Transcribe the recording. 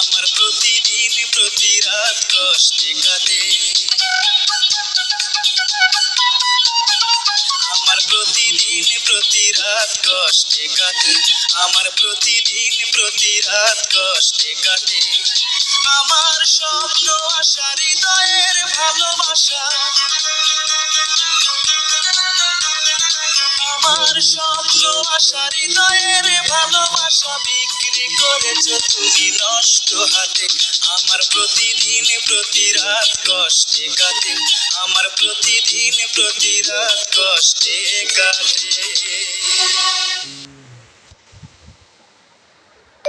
আমার প্রতিদিন প্রতি রাত কষ্টে কাটে প্রতিদিন প্রতি রাত কষ্টে কাটে। আমার প্রতিদিন প্রতি রাত কষ্টে কাটে। আমার স্বপ্ন, আশা, হৃদয়ের ভালোবাসা। আমার স্বপ্ন, আশা, হৃদয়ের ভালোবাসা বিক্রি করেছ তুমি নষ্ট হাতে। আমার প্রতিদিন প্রতি রাত কষ্টে কাটে। আমার প্রতিদিন প্রতি রাত কষ্টে কাটে।